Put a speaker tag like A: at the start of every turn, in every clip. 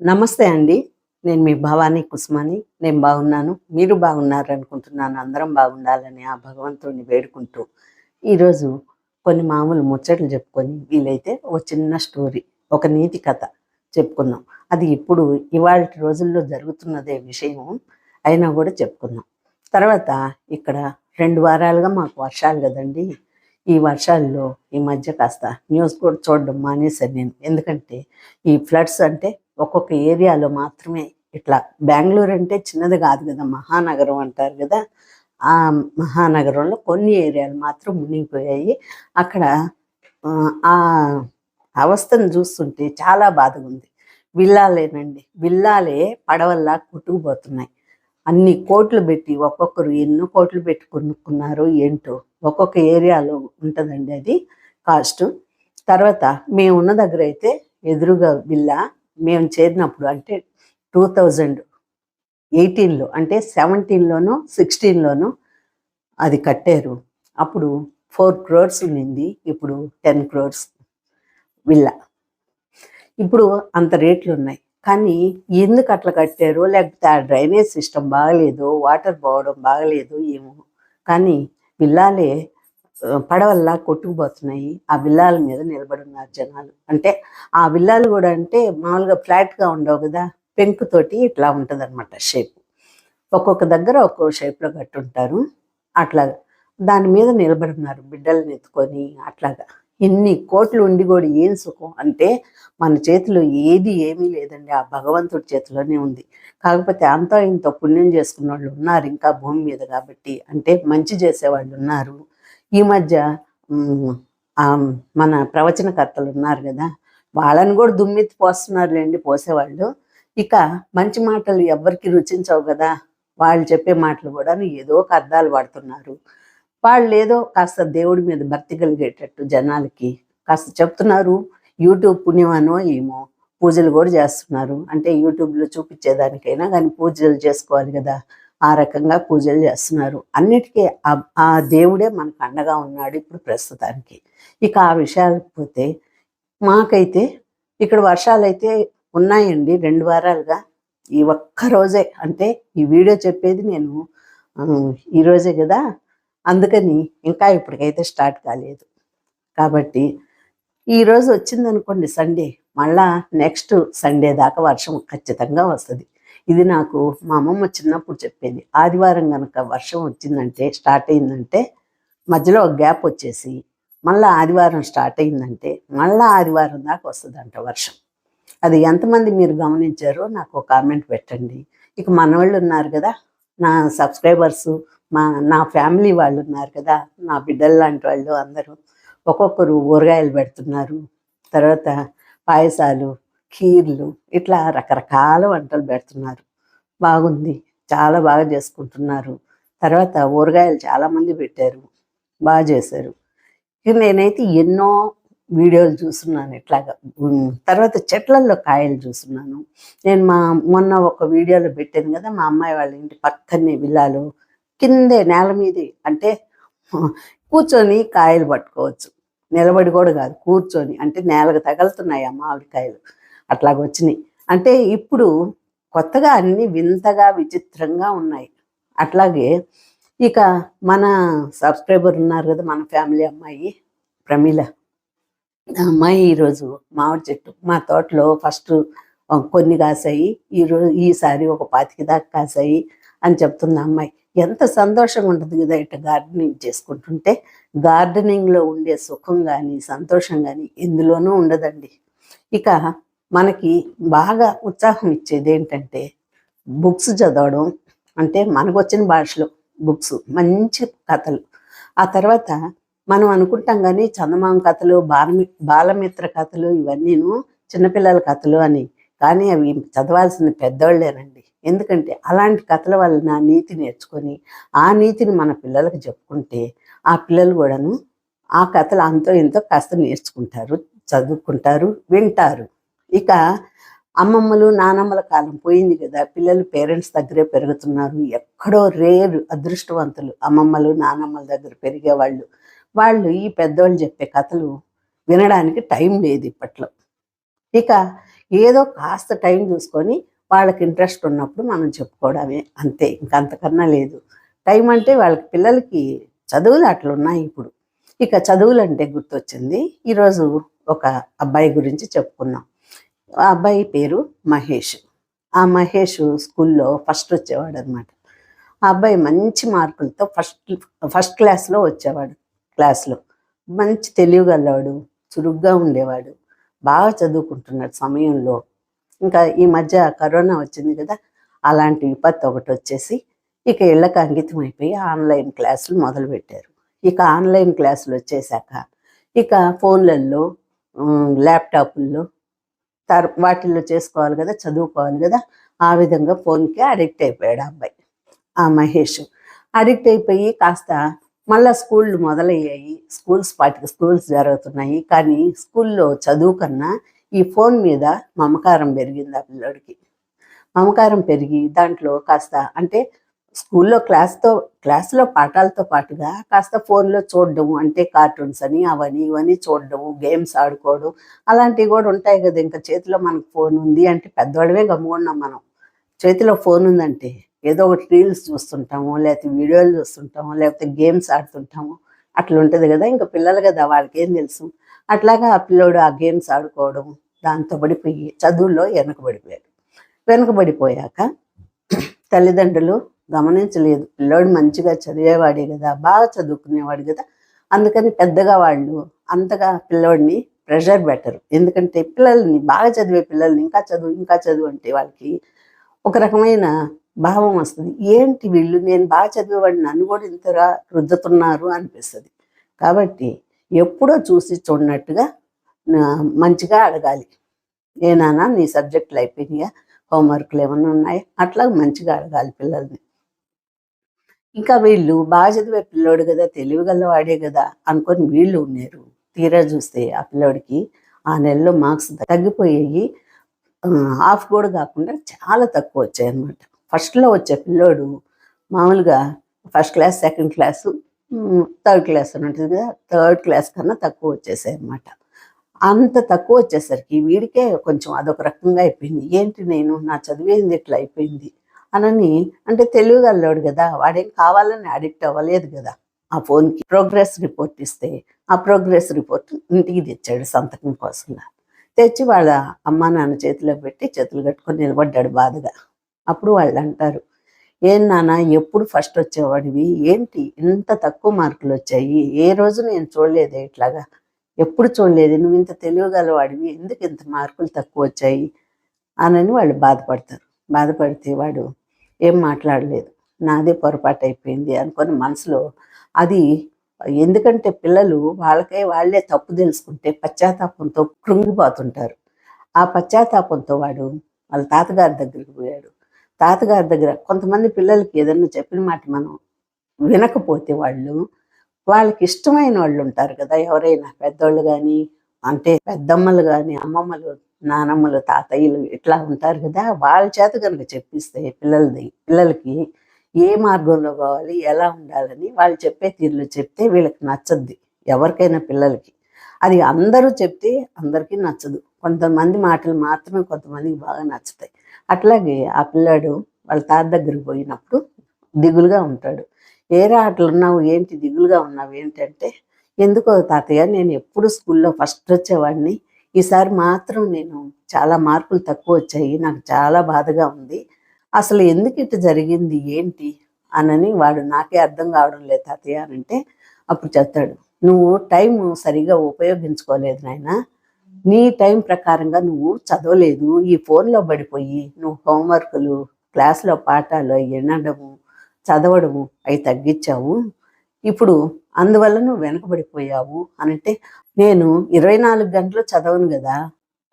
A: నమస్తే అండి. నేను మీ భవానీ కుస్మాని. నేను బాగున్నాను. మీరు బాగున్నారు అనుకుంటున్నాను. అందరం బాగుండాలని ఆ భగవంతుడిని వేడుకుంటూ ఈరోజు కొన్ని మామూలు ముచ్చట్లు చెప్పుకొని వీలైతే ఒక చిన్న స్టోరీ ఒక నీతి కథ చెప్పుకుందాం. అది ఇప్పుడు ఇవాళ రోజుల్లో జరుగుతున్నదే విషయం అయినా కూడా చెప్పుకుందాం. తర్వాత ఇక్కడ రెండు వారాలుగా మాకు వర్షాలు కదండి. ఈ వర్షాల్లో ఈ మధ్య కాస్త న్యూస్ కూడా చూడడం మానేశాను నేను. ఎందుకంటే ఈ ఫ్లడ్స్ అంటే ఒక్కొక్క ఏరియాలో మాత్రమే ఇట్లా. బెంగళూరు అంటే చిన్నది కాదు కదా మహానగరం అంటారు కదా. ఆ మహానగరంలో కొన్ని ఏరియాలు మాత్రం మునిగిపోయాయి. అక్కడ ఆ, అవస్థను చూస్తుంటే చాలా బాధగా ఉంది విల్లాలేనండి. విల్లాలే పడవల్లా కొట్టుకుపోతున్నాయి. అన్ని కోట్లు పెట్టి ఒక్కొక్కరు ఎన్నో కోట్లు పెట్టి కొనుక్కున్నారు ఏంటో. ఒక్కొక్క ఏరియాలో ఉంటుందండి అది కాస్ట్. తర్వాత మేము ఉన్న దగ్గర అయితే ఎదురుగా విల్లా మేము చేరినప్పుడు అంటే టూ థౌజండ్ ఎయిటీన్లో అంటే సెవెంటీన్లోనూ సిక్స్టీన్లోనూ అది కట్టారు. అప్పుడు ఫోర్ క్రోర్స్ ఉండింది ఇప్పుడు టెన్ క్రోర్స్ విల్లా. ఇప్పుడు అంత రేట్లు ఉన్నాయి. కానీ ఎందుకు అట్లా కట్టారు? లేకపోతే ఆ డ్రైనేజ్ సిస్టమ్ బాగలేదు వాటర్ పోవడం బాగలేదు ఏమో. కానీ విల్లాలే పడవల్లా కొట్టుకుపోతున్నాయి. ఆ విల్లాల మీద నిలబడి ఉన్నారు జనాలు. అంటే ఆ విల్లాలు కూడా అంటే మామూలుగా ఫ్లాట్గా ఉండవు కదా పెంకుతోటి ఇట్లా ఉంటుంది అనమాట షేప్. ఒక్కొక్క దగ్గర ఒక్కొక్క షేప్లో కట్టుంటారు. అట్లాగా దాని మీద నిలబడున్నారు బిడ్డలను ఎత్తుకొని అట్లాగా. ఎన్ని కోట్లు ఉండి కూడా ఏం సుఖం? అంటే మన చేతిలో ఏది ఏమీ లేదండి. ఆ భగవంతుడి చేతిలోనే ఉంది. కాకపోతే అంతా ఇంత పుణ్యం చేసుకున్న వాళ్ళు ఉన్నారు. ఇంకా భూమి మీద కాబట్టి అంటే మంచి చేసేవాళ్ళు ఉన్నారు. ఈ మధ్య ఉమ్, ఆ మన ప్రవచనకర్తలు ఉన్నారు కదా వాళ్ళని కూడా దుమ్మెత్తి పోస్తున్నారులేండి పోసేవాళ్ళు. ఇక మంచి మాటలు ఎవ్వరికి రుచించవు కదా. వాళ్ళు చెప్పే మాటలు కూడా ఏదో ఒక అర్థాలు పడుతున్నారు వాళ్ళు ఏదో కాస్త దేవుడి మీద భక్తి కలిగేటట్టు జనాలకి కాస్త చెప్తున్నారు. యూట్యూబ్ పుణ్యమనో ఏమో పూజలు కూడా చేస్తున్నారు. అంటే యూట్యూబ్లో చూపించేదానికైనా కానీ పూజలు చేసుకోవాలి కదా. ఆ రకంగా పూజలు చేస్తున్నారు. అన్నిటికీ ఆ- దేవుడే మనకు అండగా ఉన్నాడు ఇప్పుడు ప్రస్తుతానికి. ఇక ఆ విషయాలకు పోతే మాకైతే ఇక్కడ వర్షాలు అయితే ఉన్నాయండి రెండు వారాలుగా. ఈ ఒక్క రోజే అంటే ఈ వీడియో చెప్పేది నేను ఈరోజే కదా. అందుకని ఇంకా ఇప్పటికైతే స్టార్ట్ కాలేదు. కాబట్టి ఈ రోజు వచ్చింది అనుకోండి సండే మళ్ళా నెక్స్ట్ సండే దాకా వర్షం ఖచ్చితంగా వస్తుంది. ఇది నాకు మా అమ్మమ్మ చిన్నప్పుడు చెప్పేది. ఆదివారం కనుక వర్షం వచ్చిందంటే స్టార్ట్ అయిందంటే మధ్యలో ఒక గ్యాప్ వచ్చేసి మళ్ళీ ఆదివారం స్టార్ట్ అయిందంటే మళ్ళీ ఆదివారం దాకా వస్తుందంట వర్షం. అది ఎంతమంది మీరు గమనించారో నాకు ఒక కామెంట్ పెట్టండి. ఇక మన వాళ్ళు ఉన్నారు కదా నా సబ్స్క్రైబర్స్ మా నా ఫ్యామిలీ వాళ్ళు ఉన్నారు కదా నా బిడ్డలు లాంటి వాళ్ళు అందరూ ఒక్కొక్కరు ఊరగాయలు పెడుతున్నారు. తర్వాత పాయసాలు కీర్లు ఇట్లా రకరకాల వంటలు పెడుతున్నారు. బాగుంది. చాలా బాగా చేసుకుంటున్నారు. తర్వాత ఊరగాయలు చాలామంది పెట్టారు. బాగా చేశారు. ఇక నేనైతే ఎన్నో వీడియోలు చూస్తున్నాను ఇట్లాగా. తర్వాత చెట్లల్లో కాయలు చూస్తున్నాను. నేను మా మొన్న ఒక వీడియోలో పెట్టాను కదా మా అమ్మాయి వాళ్ళ ఇంటి పక్కనే విల్లాలు కిందే నేల మీదే అంటే కూర్చొని కాయలు పట్టుకోవచ్చు. నిలబడి కూడా కాదు కూర్చొని అంటే నేలకు తగులుతున్నాయి ఆ మామిడికాయలు. అట్లాగ వచ్చినాయి. అంటే ఇప్పుడు కొత్తగా అన్ని వింతగా విచిత్రంగా ఉన్నాయి. అట్లాగే ఇక మన సబ్స్క్రైబర్ ఉన్నారు కదా మన ఫ్యామిలీ అమ్మాయి ప్రమీల. అమ్మాయి ఈరోజు మామిడి చెట్టు మా తోటలో ఫస్ట్ కొన్ని కాసాయి ఈరోజు ఈసారి ఒక పాతిక దాకా కాసాయి అని చెప్తుంది అమ్మాయి. ఎంత సంతోషంగా ఉంటుంది కదా ఇట్లా గార్డెనింగ్ చేసుకుంటుంటే గార్డెనింగ్లో ఉండే సుఖం కానీ సంతోషం కానీ ఎందులోనూ ఉండదండి. ఇక మనకి బాగా ఉత్సాహం ఇచ్చేది ఏంటంటే బుక్స్ చదవడం అంటే మనకు వచ్చిన భాషలో బుక్స్ మంచి కథలు. ఆ తర్వాత మనం అనుకుంటాం కానీ చందమామ కథలు బాలమి బాలమిత్ర కథలు ఇవన్నీను చిన్నపిల్లల కథలు అని. కానీ అవి చదవాల్సిన పెద్దవాళ్ళేనండి ఎందుకంటే అలాంటి కథల వలన నీతి నేర్చుకొని ఆ నీతిని మన పిల్లలకు చెప్పుకుంటే ఆ పిల్లలు కూడాను ఆ కథలు అంతో ఎంతో కాస్త నేర్చుకుంటారు చదువుకుంటారు వింటారు. ఇక అమ్మమ్మలు నానమ్మల కాలం పోయింది కదా. పిల్లలు పేరెంట్స్ దగ్గరే పెరుగుతున్నారు. ఎక్కడో రేరు అదృష్టవంతులు అమ్మమ్మలు నానమ్మల దగ్గర పెరిగేవాళ్ళు. వాళ్ళు ఈ పెద్దోళ్ళు చెప్పే కథలు వినడానికి టైం లేదు ఇప్పట్లో. ఇక ఏదో కాస్త టైం చూసుకొని వాళ్ళకి ఇంట్రెస్ట్ ఉన్నప్పుడు మనం చెప్పుకోవడమే అంతే. ఇంకంతకన్నా లేదు. టైం అంటే వాళ్ళకి పిల్లలకి చదువులు అట్లున్నాయి ఇప్పుడు. ఇక చదువులు అంటే గుర్తొచ్చింది. ఈరోజు ఒక అబ్బాయి గురించి చెప్పుకున్నాం ఆ అబ్బాయి పేరు మహేష్. ఆ మహేష్ స్కూల్లో ఫస్ట్ వచ్చేవాడు అనమాట ఆ అబ్బాయి మంచి మార్కులతో ఫస్ట్ ఫస్ట్ క్లాస్లో వచ్చేవాడు క్లాస్లో. మంచి తెలియగలవాడు చురుగ్గా ఉండేవాడు బాగా చదువుకుంటున్నాడు సమయంలో. ఇంకా ఈ మధ్య కరోనా వచ్చింది కదా అలాంటి విపత్తు ఒకటి వచ్చేసి ఇక ఇళ్ళకి అంకితం అయిపోయి ఆన్లైన్ క్లాసులు మొదలుపెట్టారు ఇక ఆన్లైన్ క్లాసులు వచ్చేసాక ఇక ఫోన్లలో ల్యాప్టాప్ల్లో తర్ వాటిల్లో చేసుకోవాలి కదా చదువుకోవాలి కదా ఆ విధంగా ఫోన్కి అడిక్ట్ అయిపోయాడు ఆ అబ్బాయి ఆ మహేష్. అడిక్ట్ అయిపోయి కాస్త మళ్ళా స్కూళ్ళు మొదలయ్యాయి స్కూల్స్ పాటికి స్కూల్స్ జరుగుతున్నాయి కానీ స్కూల్లో చదువు కన్నా ఈ ఫోన్ మీద మమకారం పెరిగింది ఆ పిల్లోడికి. మమకారం పెరిగి దాంట్లో కాస్త అంటే స్కూల్లో క్లాస్తో క్లాస్లో పాఠాలతో పాటుగా కాస్త ఫోన్లో చూడడం అంటే కార్టూన్స్ అని అవని ఇవని చూడడము గేమ్స్ ఆడుకోవడం అలాంటివి కూడా ఉంటాయి కదా. ఇంకా చేతిలో మనకు ఫోన్ ఉంది అంటే పెద్దవాళ్ళమే గమ్ముకున్నాం మనం. చేతిలో ఫోన్ ఉందంటే ఏదో ఒకటి రీల్స్ చూస్తుంటాము లేకపోతే వీడియోలు చూస్తుంటాము లేకపోతే గేమ్స్ ఆడుతుంటాము. అట్లా ఉంటుంది కదా. ఇంకా పిల్లలు కదా వాళ్ళకి ఏం తెలుసు. అట్లాగా ఆ పిల్లోడు ఆ గేమ్స్ ఆడుకోవడం దాంతో పడిపోయి చదువుల్లో వెనకబడిపోయాడు. వెనకబడిపోయాక తల్లిదండ్రులు గమనించలేదు. పిల్లోడు మంచిగా చదివేవాడే కదా బాగా చదువుకునేవాడు కదా అందుకని పెద్దగా వాళ్ళు అంతగా పిల్లోడిని ప్రెషర్ పెట్టరు. ఎందుకంటే పిల్లల్ని బాగా చదివే పిల్లల్ని ఇంకా చదువు ఇంకా చదువు అంటే వాళ్ళకి ఒక రకమైన భావం వస్తుంది. ఏంటి వీళ్ళు? నేను బాగా చదివేవాడిని నన్ను కూడా ఇంతగా రుద్దుతున్నారు అనిపిస్తుంది. కాబట్టి ఎప్పుడో చూసి చూడనట్టుగా మంచిగా అడగాలి. ఏనానా నీ సబ్జెక్టులు అయిపోయినాయా? హోంవర్క్లు ఏమైనా ఉన్నాయా? అట్లా మంచిగా అడగాలి పిల్లల్ని. ఇంకా వీళ్ళు బాగా చదివే పిల్లోడు కదా తెలివిగలవాడే కదా అనుకొని వీళ్ళు ఉన్నారు. తీరా చూస్తే ఆ పిల్లోడికి ఆ నెలలో మార్క్స్ తగ్గిపోయాయి. హాఫ్ కూడా కాకుండా చాలా తక్కువ వచ్చాయి అనమాట ఫస్ట్లో వచ్చే పిల్లోడు మామూలుగా first class second class third class అని ఉంటుంది కదా థర్డ్ క్లాస్ కన్నా తక్కువ వచ్చేసాయి అనమాట అంత తక్కువ వచ్చేసరికి వీడికే కొంచెం అదొక రకంగా అయిపోయింది. ఏంటి నేను? నా చదివేంది ఇట్లా అయిపోయింది? అనని అంటే తెలియగలడు కదా వాడేం కావాలని అడిక్ట్ అవ్వలేదు కదా. ఆ ఫోన్కి ప్రోగ్రెస్ రిపోర్ట్ ఇస్తే ఆ ప్రోగ్రెస్ రిపోర్ట్ ఇంటికి తెచ్చాడు సంతకం కోసం తెచ్చి వాళ్ళ అమ్మా నాన్న చేతిలో పెట్టి చేతులు కట్టుకొని నిలబడ్డాడు బాధగా. అప్పుడు వాళ్ళు అంటారు ఏం నాన్న ఎప్పుడు ఫస్ట్ వచ్చేవాడివి? ఏంటి ఇంత తక్కువ మార్కులు వచ్చాయి? ఏ రోజు నేను చూడలేదే ఇట్లాగా? ఎప్పుడు చూడలేదు? నువ్వు ఇంత తెలియగలవాడివి ఎందుకు ఇంత మార్కులు తక్కువ వచ్చాయి? అనని వాళ్ళు బాధపడతారు. బాధపడితే వాడు ఏం మాట్లాడలేదు. నాదే పొరపాటు అయిపోయింది అనుకొని మనసులో అది ఎందుకంటే పిల్లలు వాళ్ళకే వాళ్ళే తప్పు తెలుసుకుంటే పశ్చాత్తాపంతో కృంగిపోతుంటారు. ఆ పశ్చాత్తాపంతో వాడు వాళ్ళ తాతగారి దగ్గరికి పోయాడు. తాతగారి దగ్గర కొంతమంది పిల్లలకి ఏదన్నా చెప్పిన మాట మనం వినకపోతే వాళ్ళు వాళ్ళకి ఇష్టమైన వాళ్ళు ఉంటారు కదా ఎవరైనా పెద్దోళ్ళు కానీ అంటే పెద్దమ్మలు కానీ అమ్మమ్మలు నానమ్మలు తాతయ్యలు ఇట్లా ఉంటారు కదా వాళ్ళ చేత కనుక చెప్పిస్తే పిల్లలది పిల్లలకి ఏ మార్గంలో కావాలి ఎలా ఉండాలని వాళ్ళు చెప్పే తీరులో చెప్తే వీళ్ళకి నచ్చద్ది ఎవరికైనా పిల్లలకి. అది అందరూ చెప్తే అందరికీ నచ్చదు. కొంతమంది మాటలు మాత్రమే కొంతమందికి బాగా నచ్చుతాయి. అట్లాగే ఆ పిల్లాడు వాళ్ళ తాత దగ్గరికి పోయినప్పుడు దిగులుగా ఉంటాడు. ఏరా అట్లా ఉన్నావు ఏంటి దిగులుగా ఉన్నావు? ఏంటంటే ఎందుకో తాతయ్య నేను ఎప్పుడు స్కూల్లో ఫస్ట్ వచ్చేవాడిని ఈసారి మాత్రం నేను చాలా మార్కులు తక్కువ వచ్చాయి. నాకు చాలా బాధగా ఉంది. అసలు ఎందుకు ఇట్లా జరిగింది? ఏంటి? అనని వాడు నాకే అర్థం కావడం లేదు తాతయ్య అని అంటే అప్పుడు చెప్తాడు నువ్వు టైం సరిగా ఉపయోగించుకోలేదు నాయన. నీ టైం ప్రకారంగా నువ్వు చదవలేదు. ఈ ఫోన్లో పడిపోయి నువ్వు హోంవర్కులు క్లాస్లో పాఠాలు వినడము చదవడము అవి తగ్గించావు. ఇప్పుడు అందువల్ల నువ్వు వెనకబడిపోయావు అనంటే నేను ఇరవై నాలుగు గంటలు చదవను కదా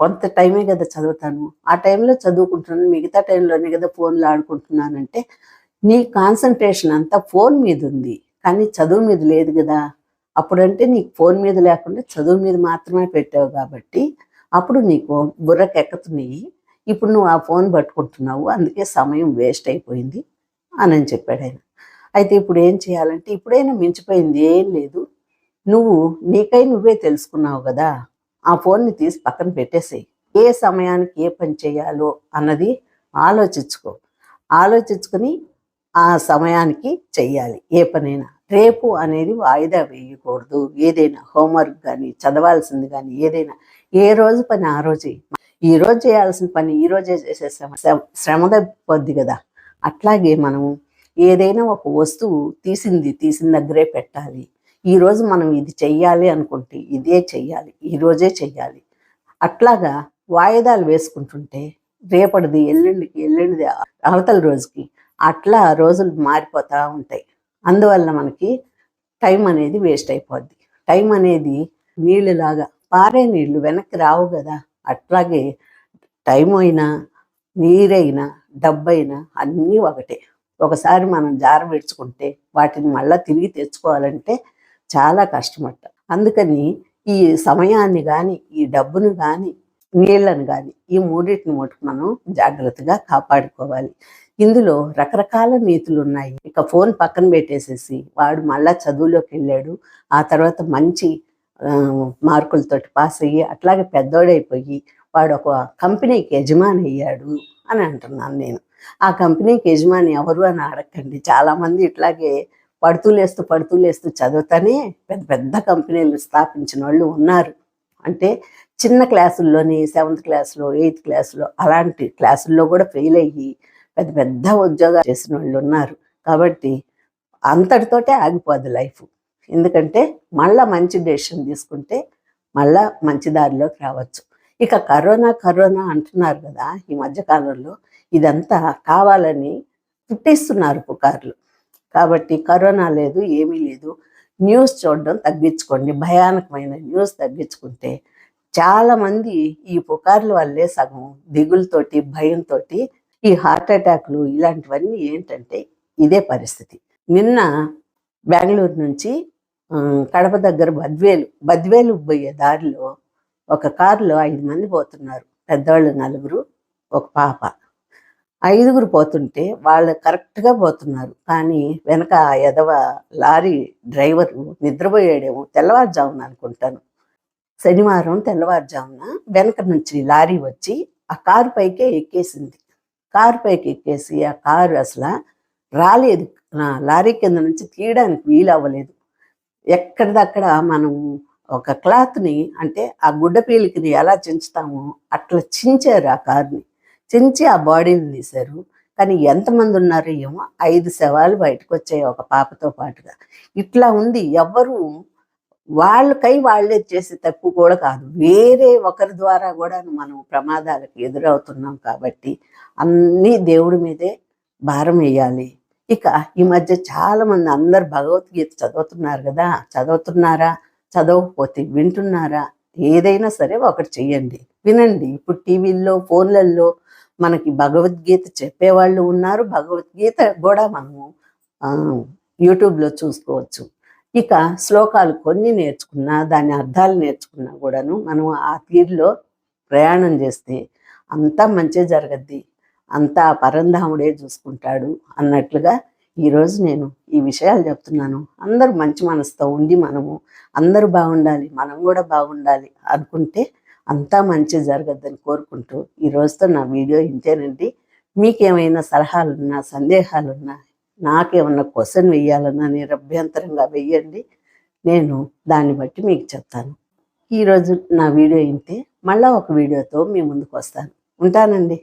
A: కొంత టైమే కదా చదువుతాను. ఆ టైంలో చదువుకుంటున్నాను మిగతా టైంలోనే కదా ఫోన్లో ఆడుకుంటున్నానంటే నీ కాన్సన్ట్రేషన్ అంతా ఫోన్ మీద ఉంది. కానీ చదువు మీద లేదు కదా. అప్పుడంటే నీకు ఫోన్ మీద లేకుండా చదువు మీద మాత్రమే పెట్టావు కాబట్టి అప్పుడు నీకు బుర్రకు ఎక్కుతున్నాయి. ఇప్పుడు నువ్వు ఆ ఫోన్ పట్టుకుంటున్నావు అందుకే సమయం వేస్ట్ అయిపోయింది అని అని చెప్పాడు ఆయన. అయితే ఇప్పుడు ఏం చేయాలంటే ఇప్పుడైనా మించిపోయింది ఏం లేదు. నువ్వు నీకై నువ్వే తెలుసుకున్నావు కదా ఆ ఫోన్ని తీసి పక్కన పెట్టేసేయి. ఏ సమయానికి ఏ పని చేయాలో అన్నది ఆలోచించుకో. ఆలోచించుకొని ఆ సమయానికి చెయ్యాలి. ఏ పనైనా. రేపు అనేది వాయిదా వేయకూడదు. ఏదైనా హోంవర్క్ కానీ చదవాల్సింది కానీ ఏదైనా. ఏ రోజు పని ఆ రోజే. ఈ రోజు చేయాల్సిన పని ఈ రోజే చేసే శ్రమ- శ్రమ తగ్గిపోద్ది కదా. అట్లాగే మనము ఏదైనా ఒక వస్తువు తీసింది తీసిన దగ్గరే పెట్టాలి. ఈరోజు మనం ఇది చెయ్యాలి అనుకుంటే ఇదే చెయ్యాలి ఈరోజే చెయ్యాలి. అట్లాగా వాయిదాలు వేసుకుంటుంటే రేపటిది ఎల్లుండికి ఎల్లుండిది అవతల రోజుకి అట్లా రోజులు మారిపోతూ ఉంటాయి. అందువల్ల మనకి టైం అనేది వేస్ట్ అయిపోద్ది. టైం అనేది నీళ్ళలాగా పారే నీళ్ళు వెనక్కి రావు కదా. అట్లాగే టైం అయినా నీరైనా డబ్బైనా అన్నీ ఒకటే. ఒకసారి మనం జార విడుచుకుంటే వాటిని మళ్ళీ తిరిగి తెచ్చుకోవాలంటే చాలా కష్టమట. అందుకని ఈ సమయాన్ని కానీ ఈ డబ్బును కానీ నీళ్ళను కానీ ఈ మూడింటిని మటుకు మనం జాగ్రత్తగా కాపాడుకోవాలి. ఇందులో రకరకాల నీతులు ఉన్నాయి ఇక ఫోన్ పక్కన పెట్టేసేసి వాడు మళ్ళా చదువులోకి వెళ్ళాడు. ఆ తర్వాత మంచి మార్కులతోటి పాస్ అయ్యి అట్లాగే పెద్దోడైపోయి వాడు ఒక కంపెనీకి యజమాని అయ్యాడు అని అంటున్నాను నేను. ఆ కంపెనీకి యజమాని ఎవరు అని అడగండి చాలా మంది ఇట్లాగే పడుతూ లేస్తూ పడుతూ లేస్తూ చదువుతానే పెద్ద పెద్ద కంపెనీలు స్థాపించిన వాళ్ళు ఉన్నారు. అంటే చిన్న క్లాసుల్లోని సెవెంత్ క్లాస్లో ఎయిత్ క్లాస్లో అలాంటి క్లాసుల్లో కూడా ఫెయిల్ అయ్యి పెద్ద పెద్ద ఉద్యోగాలు చేసిన వాళ్ళు ఉన్నారు. కాబట్టి అంతటితోటే ఆగిపోద్ది లైఫ్. ఎందుకంటే మళ్ళా మంచి డెసిషన్ తీసుకుంటే మళ్ళా మంచి దారిలోకి రావచ్చు. ఇక కరోనా కరోనా అంటున్నారు కదా ఈ మధ్యకాలంలో. ఇదంతా కావాలని పుట్టిస్తున్నారు పుకార్లు. కాబట్టి కరోనా లేదు ఏమీ లేదు. న్యూస్ చూడడం తగ్గించుకోండి. భయానకమైన న్యూస్ తగ్గించుకుంటే చాలా మంది ఈ పుకార్ల వల్లే సగం దిగులతోటి భయంతో ఈ హార్ట్ అటాక్లు ఇలాంటివన్నీ ఏంటంటే ఇదే పరిస్థితి. నిన్న బెంగళూరు నుంచి కడప దగ్గర బద్వేలు బద్వేలు పోయే దారిలో ఒక కారులో ఐదు మంది పోతున్నారు. పెద్దవాళ్ళు నలుగురు ఒక పాప. ఐదుగురు పోతుంటే వాళ్ళు కరెక్ట్గా పోతున్నారు. కానీ వెనక ఎదవ లారీ డ్రైవరు నిద్రపోయాడేమో తెల్లవారుజామున అనుకుంటాను. శనివారం తెల్లవారుజామున వెనక నుంచి లారీ వచ్చి ఆ కారు పైకే ఎక్కేసింది. కారు పైకి ఎక్కేసి ఆ కారు అసలు రాలేదు. ఆ లారీ కింద నుంచి తీయడానికి వీలు అవ్వలేదు ఎక్కడిదక్కడ మనం ఒక క్లాత్ని అంటే ఆ గుడ్డ పీలికిని ఎలా చించుతామో అట్లా చించారు ఆ కారుని. చించి ఆ బాడీని తీశారు. కానీ ఎంతమంది ఉన్నారో ఏమో ఐదు శవాలు బయటకు వచ్చాయి ఒక పాపతో పాటుగా. ఇట్లా ఉంది ఎవ్వరూ వాళ్ళకై వాళ్ళే చేసే తప్పు కూడా కాదు. వేరే ఒకరి ద్వారా కూడా మనం ప్రమాదాలకు ఎదురవుతున్నాం కాబట్టి అన్నీ దేవుడి మీదే భారం వేయాలి. ఇక ఈ మధ్య చాలా మంది అందరు భగవద్గీత చదువుతున్నారు కదా చదువుతున్నారా చదవకపోతే వింటున్నారా ఏదైనా సరే ఒకటి చెయ్యండి. వినండి. ఇప్పుడు టీవీల్లో ఫోన్లలో మనకి భగవద్గీత చెప్పేవాళ్ళు ఉన్నారు. భగవద్గీత కూడా మనము యూట్యూబ్లో చూసుకోవచ్చు. ఇక శ్లోకాలు కొన్ని నేర్చుకున్నా దాని అర్థాలు నేర్చుకున్నా కూడాను మనం ఆ తీరులో ప్రయాణం చేస్తే అంతా మంచి జరగద్ది. అంతా పరంధాముడే చూసుకుంటాడు అన్నట్లుగా ఈరోజు నేను ఈ విషయాలు చెప్తున్నాను. అందరూ మంచి మనసుతో ఉండి మనము అందరూ బాగుండాలి మనం కూడా బాగుండాలి అనుకుంటే అంతా మంచి జరగద్దని కోరుకుంటూ ఈ రోజుతో నా వీడియో ఇంతేనండి. మీకేమైనా సలహాలున్నా సందేహాలున్నా నాకేమన్నా క్వశ్చన్ వెయ్యాలన్నా నిరభ్యంతరంగా వెయ్యండి నేను దాన్ని బట్టి మీకు చెప్తాను. ఈరోజు నా వీడియో ఇంతే. మళ్ళీ ఒక వీడియోతో మీ ముందుకు వస్తాను. ఉంటానండి.